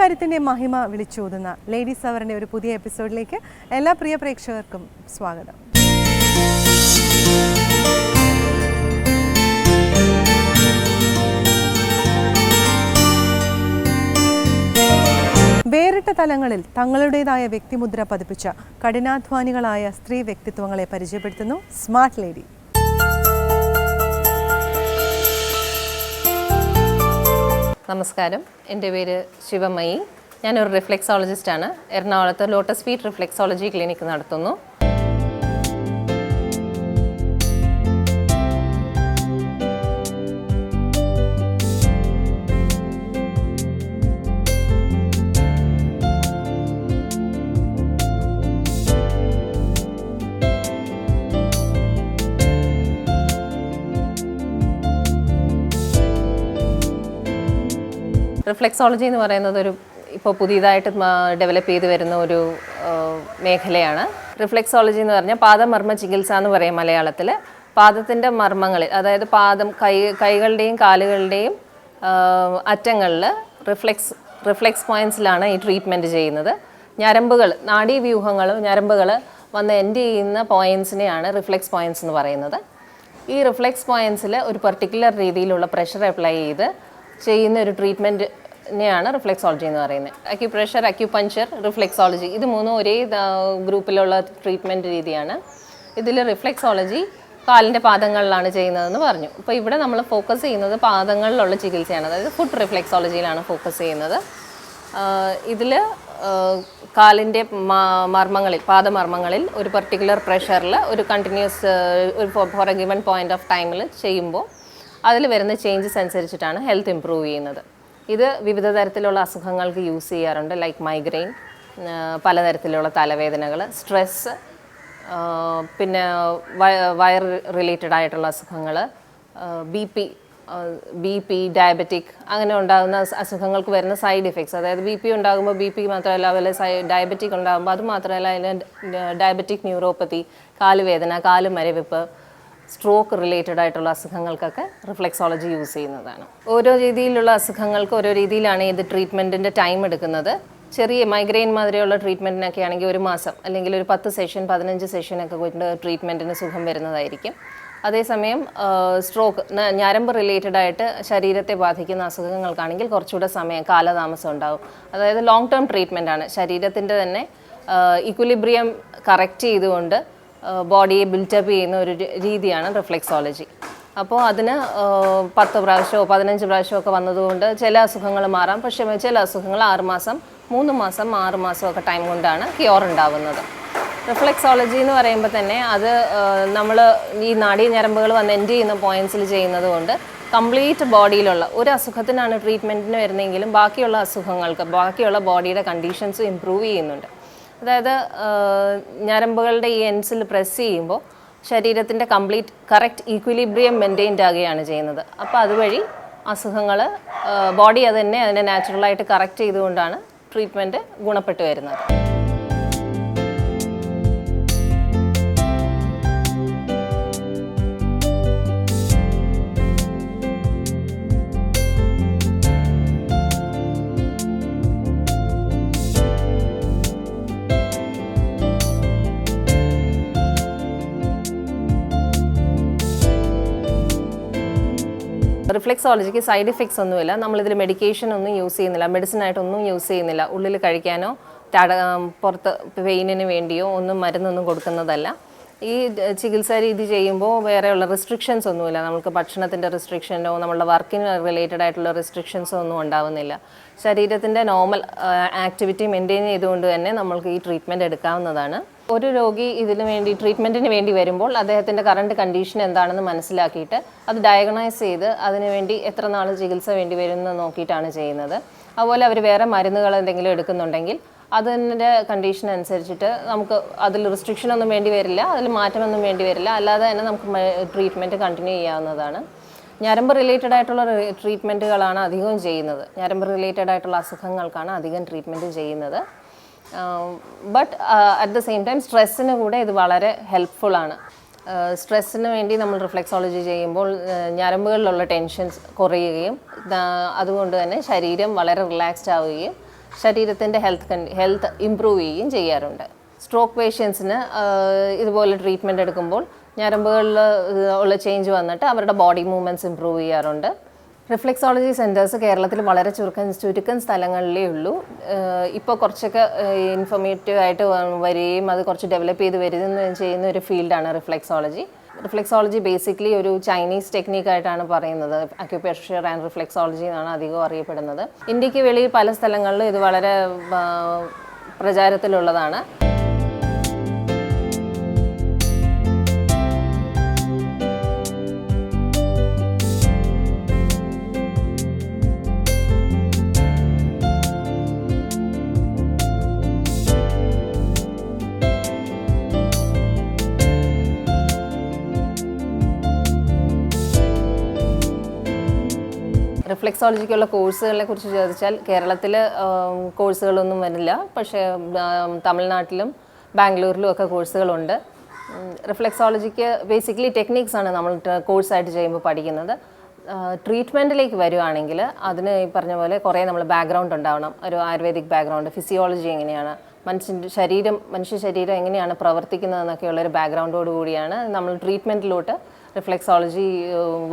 കരുത്തിന്റെ മഹിമ വിളിച്ചോതുന്ന ലേഡീസ് അവറിന്റെ ഒരു പുതിയ എപ്പിസോഡിലേക്ക് എല്ലാ പ്രിയ പ്രേക്ഷകർക്കും സ്വാഗതം. വേറിട്ട തലങ്ങളിൽ തങ്ങളുടേതായ വ്യക്തിമുദ്ര പതിപ്പിച്ച കഠിനാധ്വാനികളായ സ്ത്രീ വ്യക്തിത്വങ്ങളെ പരിചയപ്പെടുത്തുന്നു സ്മാർട്ട് ലേഡി നമസ്കാരം. എന്റെ പേര് ശിവമയി. ഞാനൊരു റിഫ്ലെക്സോളജിസ്റ്റാണ് എറണാകുളത്ത് ലോട്ടസ് ഫീറ്റ് റിഫ്ലെക്സോളജി ക്ലിനിക്ക് നടത്തുന്നു. റിഫ്ലെക്സോളജി എന്ന് പറയുന്നത് ഒരു ഇപ്പോൾ പുതിയതായിട്ട് ഡെവലപ്പ് ചെയ്ത് വരുന്ന ഒരു മേഖലയാണ്. റിഫ്ലെക്സോളജി എന്ന് പറഞ്ഞാൽ പാദമർമ്മ ചികിത്സ എന്ന് പറയും മലയാളത്തിൽ പാദത്തിന്റെ മർമ്മങ്ങളിൽ അതായത് പാദം കൈ കൈകളുടെയും കാലുകളുടെയും അറ്റങ്ങളിൽ റിഫ്ലെക്സ് റിഫ്ലെക്സ് പോയിൻസിലാണ് ഈ ട്രീറ്റ്മെന്റ് ചെയ്യുന്നത്. ഞരമ്പുകൾ നാഡീവ്യൂഹങ്ങൾ ഞരമ്പുകൾ വന്ന് എൻഡ് ചെയ്യുന്ന പോയിന്റ്സിനെയാണ് റിഫ്ലെക്സ് പോയിന്റ്സ് എന്ന് പറയുന്നത്. ഈ റിഫ്ലെക്സ് പോയിന്റ്സിൽ ഒരു പെർട്ടിക്കുലർ രീതിയിലുള്ള പ്രഷർ അപ്ലൈ ചെയ്ത് ചെയ്യുന്ന ഒരു ട്രീറ്റ്മെന്റിനെയാണ് റിഫ്ലെക്സോളജി എന്ന് പറയുന്നത്. അക്യുപ്രഷർ അക്യുപഞ്ചർ റിഫ്ലെക്സോളജി ഇത് മൂന്നും ഒരേ ഗ്രൂപ്പിലുള്ള ട്രീറ്റ്മെന്റ് രീതിയാണ്. ഇതിൽ റിഫ്ലെക്സോളജി കാലിന്റെ പാദങ്ങളിലാണ് ചെയ്യുന്നതെന്ന് പറഞ്ഞു. അപ്പോൾ ഇവിടെ നമ്മൾ ഫോക്കസ് ചെയ്യുന്നത് പാദങ്ങളിലുള്ള ചികിത്സയാണ്. അതായത് ഫുഡ് റിഫ്ലെക്സോളജിയിലാണ് ഫോക്കസ് ചെയ്യുന്നത്. ഇതിൽ കാലിന്റെ മർമ്മങ്ങളിൽ പാദമർമ്മങ്ങളിൽ ഒരു പെർട്ടിക്കുലർ പ്രഷറിൽ ഒരു കണ്ടിന്യൂസ് ഒരു for a given point of ടൈമിൽ ചെയ്യുമ്പോൾ അതിൽ വരുന്ന ചേഞ്ചസ് അനുസരിച്ചിട്ടാണ് ഹെൽത്ത് ഇമ്പ്രൂവ് ചെയ്യുന്നത്. ഇത് വിവിധ തരത്തിലുള്ള അസുഖങ്ങൾക്ക് യൂസ് ചെയ്യാറുണ്ട് ലൈക്ക് മൈഗ്രെയിൻ പലതരത്തിലുള്ള തലവേദനകൾ സ്ട്രെസ്സ് പിന്നെ വയർ റിലേറ്റഡ് ആയിട്ടുള്ള അസുഖങ്ങൾ B P B P diabetic അങ്ങനെ ഉണ്ടാകുന്ന അസു- അസുഖങ്ങൾക്ക് വരുന്ന സൈഡ് ഇഫക്ട്സ് അതായത് ബി പി ഉണ്ടാകുമ്പോൾ ബി പി മാത്രമല്ല അതുപോലെ ഡയബറ്റിക് ഉണ്ടാകുമ്പോൾ അത് മാത്രമല്ല അതിന് ഡയബറ്റിക് ന്യൂറോപ്പതി കാലുവേദന കാൽ മരവിപ്പ് സ്ട്രോക്ക് റിലേറ്റഡ് ആയിട്ടുള്ള അസുഖങ്ങൾക്കൊക്കെ റിഫ്ലെക്സോളജി യൂസ് ചെയ്യുന്നതാണ്. ഓരോ രീതിയിലുള്ള അസുഖങ്ങൾക്ക് ഓരോ രീതിയിലാണ് ഇത് ട്രീറ്റ്മെന്റിന്റെ ടൈം എടുക്കുന്നത്. ചെറിയ മൈഗ്രെയിൻ മാതിരിയുള്ള ട്രീറ്റ്മെന്റിനൊക്കെ ആണെങ്കിൽ ഒരു മാസം അല്ലെങ്കിൽ ഒരു പത്ത് സെഷൻ പതിനഞ്ച് സെഷനൊക്കെ കൊണ്ട് ട്രീറ്റ്മെന്റിന് സുഖം വരുന്നതായിരിക്കും. അതേസമയം സ്ട്രോക്ക് ഞരമ്പ് റിലേറ്റഡ് ആയിട്ട് ശരീരത്തെ ബാധിക്കുന്ന അസുഖങ്ങൾക്കാണെങ്കിൽ കുറച്ചുകൂടെ സമയം കാലതാമസം ഉണ്ടാവും. അതായത് ലോങ് ടേം ട്രീറ്റ്മെന്റാണ് ശരീരത്തിന്റെ തന്നെ ഇക്വിലിബ്രിയം കറക്റ്റ് ചെയ്തുകൊണ്ട് ബോഡിയെ ബിൽറ്റപ്പ് ചെയ്യുന്ന ഒരു രീതിയാണ് റിഫ്ലെക്സോളജി അപ്പോൾ അതിന് പത്ത് പ്രാവശ്യമോ പതിനഞ്ച് പ്രാവശ്യമോ ഒക്കെ വന്നതുകൊണ്ട് ചില അസുഖങ്ങൾ മാറാം. പക്ഷേ ചില അസുഖങ്ങൾ ആറുമാസം മൂന്ന് മാസം ആറ് മാസം ഒക്കെ ടൈം കൊണ്ടാണ് ക്യൂർ ഉണ്ടാവുന്നത്. റിഫ്ലെക്സോളജി എന്ന് പറയുമ്പോൾ തന്നെ അത് നമ്മൾ ഈ നാഡീ ഞരമ്പുകൾ വന്ന് എൻഡ് ചെയ്യുന്ന പോയിന്റ്സിൽ ചെയ്യുന്നത് കൊണ്ട് കംപ്ലീറ്റ് ബോഡിയിലുള്ള ഒരു അസുഖത്തിനാണ് ട്രീറ്റ്മെന്റിന് വരുന്നതെങ്കിലും ബാക്കിയുള്ള അസുഖങ്ങൾക്ക് ബാക്കിയുള്ള ബോഡിയുടെ കണ്ടീഷൻസ് ഇമ്പ്രൂവ് ചെയ്യുന്നുണ്ട്. അതായത് ഞരമ്പുകളുടെ ഈ എൻസിൽ പ്രസ് ചെയ്യുമ്പോൾ ശരീരത്തിന്റെ കംപ്ലീറ്റ് കറക്റ്റ് ഈക്വിലിബ്രിയം മെയിന്റെയിൻഡ് ആകുകയാണ് ചെയ്യുന്നത്. അപ്പോൾ അതുവഴി അസുഖങ്ങൾ ബോഡി അത് തന്നെ അതിനെ നാച്ചുറലായിട്ട് കറക്റ്റ് ചെയ്തുകൊണ്ടാണ് ട്രീറ്റ്മെന്റ് ഗുണപ്പെട്ടു വരുന്നത്. റിഫ്ലെക്സോളജിക്ക് സൈഡ് ഇഫക്ട്സ് ഒന്നുമില്ല. നമ്മളിതിൽ മെഡിക്കേഷൻ ഒന്നും യൂസ് ചെയ്യുന്നില്ല. മെഡിസിൻ ആയിട്ടൊന്നും യൂസ് ചെയ്യുന്നില്ല. ഉള്ളിൽ കഴിക്കാനോ തട പുറത്ത് പെയിനിന് വേണ്ടിയോ ഒന്നും മരുന്നൊന്നും കൊടുക്കുന്നതല്ല. ഈ ചികിത്സാ രീതി ചെയ്യുമ്പോൾ വേറെയുള്ള റെസ്ട്രിക്ഷൻസ് ഒന്നുമില്ല. നമുക്ക് ഭക്ഷണത്തിന്റെ റെസ്ട്രിക്ഷനോ നമ്മളുടെ വർക്കിന് റിലേറ്റഡ് ആയിട്ടുള്ള റെസ്ട്രിക്ഷൻസോ ഒന്നും ഉണ്ടാവുന്നില്ല. ശരീരത്തിന്റെ നോർമൽ ആക്ടിവിറ്റി മെയിന്റെയിൻ ചെയ്തുകൊണ്ട് തന്നെ നമ്മൾക്ക് ഈ ട്രീറ്റ്മെന്റ് എടുക്കാവുന്നതാണ്. ഒരു രോഗി ഇതിന് വേണ്ടി ട്രീറ്റ്മെന്റിന് വേണ്ടി വരുമ്പോൾ അദ്ദേഹത്തിന്റെ കറണ്ട് കണ്ടീഷൻ എന്താണെന്ന് മനസ്സിലാക്കിയിട്ട് അത് ഡയഗ്നൈസ് ചെയ്ത് അതിനുവേണ്ടി എത്ര നാൾ ചികിത്സ വേണ്ടി വരുമെന്ന് നോക്കിയിട്ടാണ് ചെയ്യുന്നത്. അതുപോലെ അവർ വേറെ മരുന്നുകൾ എന്തെങ്കിലും എടുക്കുന്നുണ്ടെങ്കിൽ അതിന്റെ കണ്ടീഷൻ അനുസരിച്ചിട്ട് നമുക്ക് അതിൽ റിസ്ട്രിക്ഷൻ ഒന്നും വേണ്ടി വരില്ല അതിൽ മാറ്റമൊന്നും വേണ്ടി വരില്ല. അല്ലാതെ തന്നെ നമുക്ക് ട്രീറ്റ്മെന്റ് കണ്ടിന്യൂ ചെയ്യാവുന്നതാണ്. ഞരമ്പ് റിലേറ്റഡ് ആയിട്ടുള്ള ട്രീറ്റ്മെന്റുകളാണ് അധികവും ചെയ്യുന്നത്. ഞരമ്പ് റിലേറ്റഡ് ആയിട്ടുള്ള അസുഖങ്ങൾക്കാണ് അധികം ട്രീറ്റ്മെന്റ് ചെയ്യുന്നത്. But at the same time സ്ട്രെസ്സിന് കൂടെ ഇത് വളരെ ഹെൽപ്ഫുൾ ആണ്. സ്ട്രെസ്സിന് വേണ്ടി നമ്മൾ റിഫ്ലെക്സോളജി ചെയ്യുമ്പോൾ ഞരമ്പുകളിലുള്ള ടെൻഷൻസ് കുറയുകയും അതുകൊണ്ട് തന്നെ ശരീരം വളരെ റിലാക്സ്ഡ് ആവുകയും ശരീരത്തിന്റെ ഹെൽത്ത് ഹെൽത്ത് ഇമ്പ്രൂവ് ചെയ്യുകയും ചെയ്യാറുണ്ട്. സ്ട്രോക്ക് പേഷ്യൻസിന് ഇതുപോലെ ട്രീറ്റ്മെന്റ് എടുക്കുമ്പോൾ ഞരമ്പുകളിൽ ഉള്ള ചേഞ്ച് വന്നിട്ട് അവരുടെ ബോഡി മൂവ്മെന്റ്സ് ഇമ്പ്രൂവ് ചെയ്യാറുണ്ട്. റിഫ്ലെക്സോളജി സെന്റേഴ്സ് കേരളത്തിൽ വളരെ ചുരുക്കം ചുരുക്കം സ്ഥലങ്ങളിലേ ഉള്ളൂ. ഇപ്പോൾ കുറച്ചൊക്കെ ഇൻഫോർമേറ്റീവ് ആയിട്ട് വരികയും അത് കുറച്ച് ഡെവലപ്പ് ചെയ്ത് വരുന്ന ചെയ്യുന്ന ഒരു ഫീൽഡാണ് റിഫ്ലെക്സോളജി റിഫ്ലെക്സോളജി ബേസിക്കലി ഒരു ചൈനീസ് ടെക്നിക്കായിട്ടാണ് പറയുന്നത്. അക്യുപേഷർ ആൻഡ് റിഫ്ലെക്സോളജി എന്നാണ് അധികം അറിയപ്പെടുന്നത്. ഇന്ത്യയ്ക്ക് വെളിയിൽ പല സ്ഥലങ്ങളിലും ഇത് വളരെ പ്രചാരത്തിലുള്ളതാണ്. റിഫ്ലെക്സോളജിക്കുള്ള കോഴ്സുകളെ കുറിച്ച് ചോദിച്ചാൽ കേരളത്തിൽ കോഴ്സുകളൊന്നും വരില്ല. പക്ഷേ തമിഴ്നാട്ടിലും ബാംഗ്ലൂരിലും ഒക്കെ കോഴ്സുകളുണ്ട് റിഫ്ലെക്സോളജിക്ക് ബേസിക്കലി ടെക്നിക്സ് ആണ് നമ്മൾ കോഴ്സായിട്ട് ചെയ്യുമ്പോൾ പഠിക്കുന്നത്. ട്രീറ്റ്മെന്റിലേക്ക് വരുവാണെങ്കിൽ അതിന് ഈ പറഞ്ഞ പോലെ കുറേ നമ്മൾ ബാക്ക്ഗ്രൗണ്ട് ഉണ്ടാവണം. ഒരു ആയുർവേദിക് ബാക്ക്ഗ്രൗണ്ട് ഫിസിയോളജി എങ്ങനെയാണ് മനുഷ്യന്റെ ശരീരം മനുഷ്യ ശരീരം എങ്ങനെയാണ് പ്രവർത്തിക്കുന്നതെന്നൊക്കെയുള്ളൊരു ബാക്ക്ഗ്രൗണ്ടോട് കൂടിയാണ് നമ്മൾ ട്രീറ്റ്മെന്റിലോട്ട് റിഫ്ലെക്സോളജി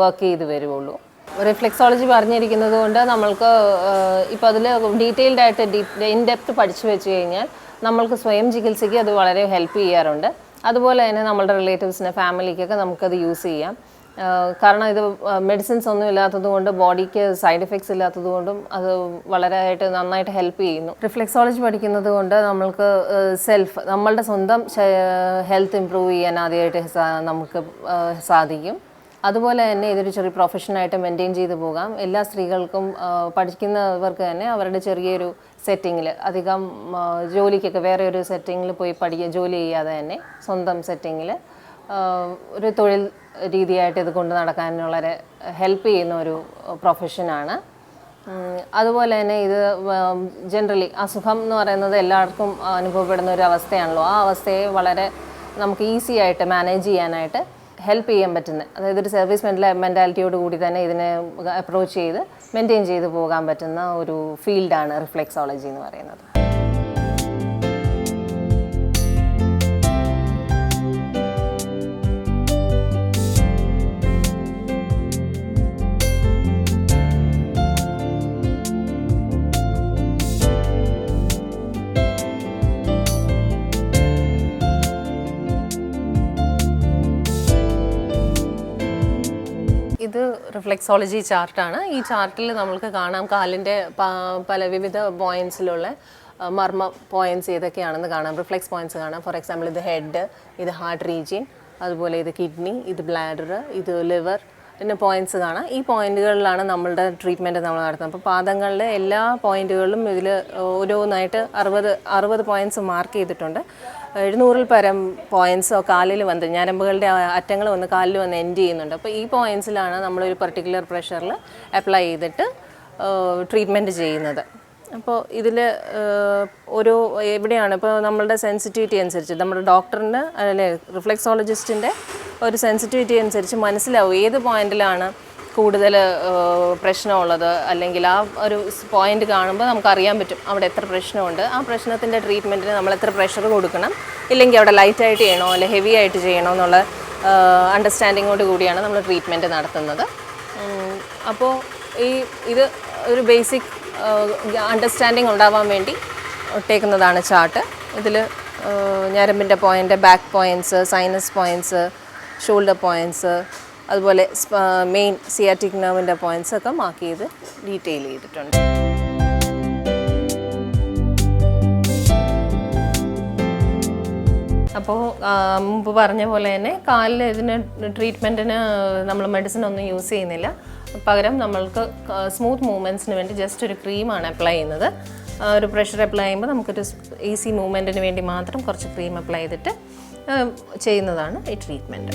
വർക്ക് ചെയ്ത് വരുവുള്ളൂ. റിഫ്ലെക്സോളജി പറഞ്ഞിരിക്കുന്നത് കൊണ്ട് നമ്മൾക്ക് ഇപ്പോൾ അതിൽ ഡീറ്റെയിൽഡ് ആയിട്ട് ഡീപ് ഇൻ ഡെപ്ത് പഠിച്ചു വെച്ച് കഴിഞ്ഞാൽ നമ്മൾക്ക് സ്വയം ചികിത്സയ്ക്ക് അത് വളരെ ഹെൽപ്പ് ചെയ്യാറുണ്ട്. അതുപോലെ തന്നെ നമ്മളുടെ റിലേറ്റീവ്സിന് ഫാമിലിക്കൊക്കെ നമുക്കത് യൂസ് ചെയ്യാം. കാരണം ഇത് മെഡിസിൻസ് ഒന്നും ഇല്ലാത്തതുകൊണ്ട് ബോഡിക്ക് സൈഡ് എഫക്ട്സ് ഇല്ലാത്തതുകൊണ്ടും അത് വളരെയായിട്ട് നന്നായിട്ട് ഹെൽപ്പ് ചെയ്യുന്നു. റിഫ്ലെക്സോളജി പഠിക്കുന്നത് കൊണ്ട് നമ്മൾക്ക് സെൽഫ് നമ്മളുടെ സ്വന്തം ഹെൽത്ത് ഇമ്പ്രൂവ് ചെയ്യാൻ ആദ്യമായിട്ട് നമുക്ക് സാധിക്കും. അതുപോലെ തന്നെ ഇതൊരു ചെറിയ പ്രൊഫഷനായിട്ട് മെയിന്റെയിൻ ചെയ്തു പോകാം. എല്ലാ സ്ത്രീകൾക്കും പഠിക്കുന്നവർക്ക് തന്നെ അവരുടെ ചെറിയൊരു സെറ്റിങ്ങിൽ അധികം ജോലിക്കൊക്കെ വേറെ ഒരു സെറ്റിങ്ങിൽ പോയി പഠിക്കുക ജോലി ചെയ്യാതെ തന്നെ സ്വന്തം സെറ്റിങ്ങിൽ ഒരു തൊഴിൽ രീതിയായിട്ട് ഇത് കൊണ്ട് നടക്കാൻ വളരെ ഹെൽപ്പ് ചെയ്യുന്ന ഒരു പ്രൊഫഷനാണ് അതുപോലെ തന്നെ ഇത് ജനറലി അസുഖം എന്ന് പറയുന്നത് എല്ലാവർക്കും അനുഭവപ്പെടുന്ന ഒരു അവസ്ഥയാണല്ലോ. ആ അവസ്ഥയെ വളരെ നമുക്ക് ഈസി ആയിട്ട് മാനേജ് ചെയ്യാനായിട്ട് ഹെൽപ്പ് ചെയ്യാൻ പറ്റുന്ന അതായത് ഒരു സർവീസ് മെന്റാലിറ്റിയോട് കൂടി തന്നെ ഇതിനെ അപ്രോച്ച് ചെയ്ത് മെയിന്റെയിൻ ചെയ്ത് പോകാൻ പറ്റുന്ന ഒരു ഫീൽഡാണ് റിഫ്ലെക്സോളജി എന്ന് പറയുന്നത്. ഇത് റിഫ്ലെക്സോളജി ചാർട്ടാണ്. ഈ ചാർട്ടിൽ നമുക്ക് കാണാം കാലിന്റെ പല വിവിധ പോയിൻസിലുള്ള മർമ്മ പോയിൻസ് ഏതൊക്കെയാണെന്ന് കാണാം. റിഫ്ലെക്സ് പോയിൻസ് കാണാം. ഫോർ എക്സാമ്പിൾ ഇത് ഹെഡ് ഇത് ഹാർട്ട് റീജിയൻ അതുപോലെ ഇത് കിഡ്നി ഇത് ബ്ലാഡർ ഇത് ലിവർ പിന്നെ പോയിന്റ്സ് കാണാം. ഈ പോയിന്റുകളിലാണ് നമ്മളുടെ ട്രീറ്റ്മെന്റ് നമ്മൾ നടത്തുന്നത്. അപ്പോൾ പാദങ്ങളിലെ എല്ലാ പോയിന്റുകളിലും ഇതിൽ ഓരോന്നായിട്ട് അറുപത് അറുപത് പോയിന്റ്സ് മാർക്ക് ചെയ്തിട്ടുണ്ട്. എഴുന്നൂറിൽ പരം പോയിന്റ്സോ കാലിൽ വന്ന് ഞരമ്പുകളുടെ അറ്റങ്ങൾ വന്ന് കാലിൽ വന്ന് എൻഡ് ചെയ്യുന്നുണ്ട്. അപ്പോൾ ഈ പോയിന്റ്സിലാണ് നമ്മളൊരു പെർട്ടിക്കുലർ പ്രഷറിൽ അപ്ലൈ ചെയ്തിട്ട് ട്രീറ്റ്മെന്റ് ചെയ്യുന്നത്. അപ്പോൾ ഇതിൽ ഒരു എവിടെയാണ്? ഇപ്പോൾ നമ്മളുടെ സെൻസിറ്റിവിറ്റി അനുസരിച്ച് നമ്മുടെ ഡോക്ടറിന്റെ അല്ലെ റിഫ്ലെക്സോളജിസ്റ്റിന്റെ ഒരു സെൻസിറ്റിവിറ്റി അനുസരിച്ച് മനസ്സിലാവും ഏത് പോയിന്റിലാണ് കൂടുതൽ പ്രശ്നമുള്ളത്. അല്ലെങ്കിൽ ആ ഒരു പോയിന്റ് കാണുമ്പോൾ നമുക്ക് അറിയാൻ പറ്റും അവിടെ എത്ര പ്രശ്നമുണ്ട്. ആ പ്രശ്നത്തിന്റെ ട്രീറ്റ്മെന്റിന് നമ്മൾ എത്ര പ്രഷർ കൊടുക്കണം. ഇല്ലെങ്കിൽ അവിടെ ലൈറ്റായിട്ട് ചെയ്യണോ? അല്ലെ ഹെവി ആയിട്ട് ചെയ്യണോ? എന്നുള്ള അണ്ടർസ്റ്റാൻഡിങ്ങോട് കൂടിയാണ് നമ്മൾ ട്രീറ്റ്മെന്റ് നടത്തുന്നത്. അപ്പോൾ ഈ ഇത് ഒരു ബേസിക് അണ്ടർസ്റ്റാൻഡിങ് ഉണ്ടാവാൻ വേണ്ടി ഇട്ടേക്കുന്നതാണ് ചാർട്ട് ഇതിൽ ഞരമ്പിന്റെ point back points sinus points shoulder points അതുപോലെ മെയിൻ സിയാറ്റിക് നെർവിന്റെ പോയിന്റ്സ് ഒക്കെ മാർക്ക് ചെയ്ത് ഡീറ്റെയിൽ ചെയ്തിട്ടുണ്ട്. അപ്പോൾ മുമ്പ് പറഞ്ഞ പോലെ തന്നെ കാലിൽ ഇതിന് ട്രീറ്റ്മെന്റിന് നമ്മൾ മെഡിസിൻ ഒന്നും യൂസ് ചെയ്യുന്നില്ല. പകരം നമ്മൾക്ക് സ്മൂത്ത് മൂവ്മെന്റ്സിന് വേണ്ടി ജസ്റ്റ് ഒരു ക്രീമാണ് അപ്ലൈ ചെയ്യുന്നത്. ഒരു പ്രഷർ അപ്ലൈ ചെയ്യുമ്പോൾ നമുക്കൊരു ഈസി മൂവ്മെന്റിന് വേണ്ടി മാത്രം കുറച്ച് ക്രീം അപ്ലൈ ചെയ്തിട്ട് ചെയ്യുന്നതാണ് ഈ ട്രീറ്റ്മെന്റ്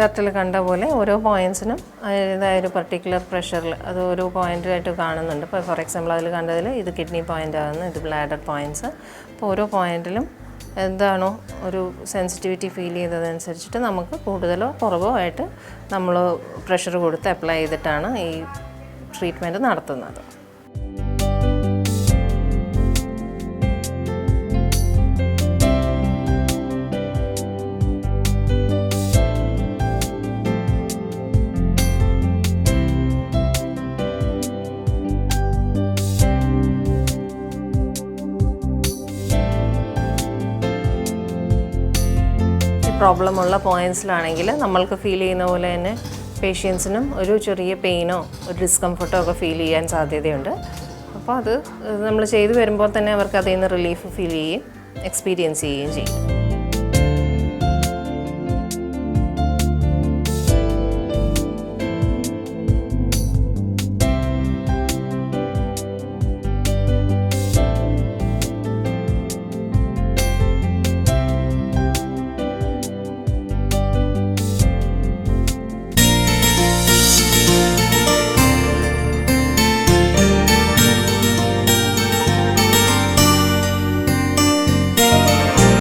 ചാർട്ടിൽ കണ്ട പോലെ ഓരോ പോയിൻസിനും അതിന്റെതായ ഒരു പർട്ടിക്കുലർ പ്രഷറിൽ അത് ഓരോ പോയിന്റായിട്ട് കാണുന്നുണ്ട്. ഇപ്പോൾ ഫോർ എക്സാമ്പിൾ അതിൽ കണ്ടതിൽ ഇത് കിഡ്നി പോയിന്റ് ആകുന്നു ഇത് ബ്ലാഡർ പോയിന്റ്സ് അപ്പോൾ ഓരോ പോയിന്റിലും എന്താണോ ഒരു സെൻസിറ്റിവിറ്റി ഫീൽ ചെയ്തതനുസരിച്ചിട്ട് നമുക്ക് കൂടുതലോ കുറവോ ആയിട്ട് നമ്മൾ പ്രഷർ കൊടുത്ത് അപ്ലൈ ചെയ്തിട്ടാണ് ഈ ട്രീറ്റ്മെന്റ് നടത്തുന്നത്. പ്രോബ്ലം ഉള്ള പോയിന്റ്സിലാണെങ്കിൽ നമ്മൾക്ക് ഫീൽ ചെയ്യുന്ന പോലെ തന്നെ പേഷ്യൻസിനും ഒരു ചെറിയ പെയിനോ ഒരു ഡിസ്കംഫർട്ടോ ഒക്കെ ഫീൽ ചെയ്യാൻ സാധ്യതയുണ്ട്. അപ്പോൾ അത് നമ്മൾ ചെയ്തു വരുമ്പോൾ തന്നെ അവർക്ക് അതിൽ നിന്ന് റിലീഫ് ഫീൽ ചെയ്യുകയും എക്സ്പീരിയൻസ് ചെയ്യുകയും ചെയ്യും.